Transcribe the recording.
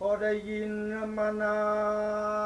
พอได้ยินมานาน